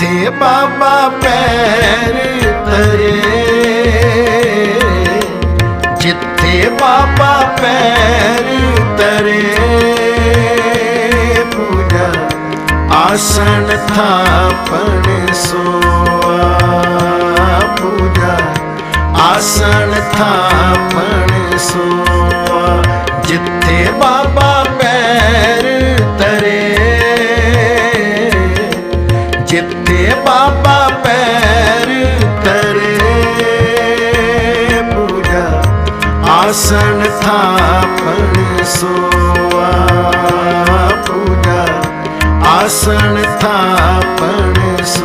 थे बाबा पैर तरे। जिथे बाबा पैर तरे। पूजा आसन था सो पूजा आसन थापण सोआ। दे बाबा पैर तरे पूजा आसन था पर सोआ। पूजा आसन थापण सो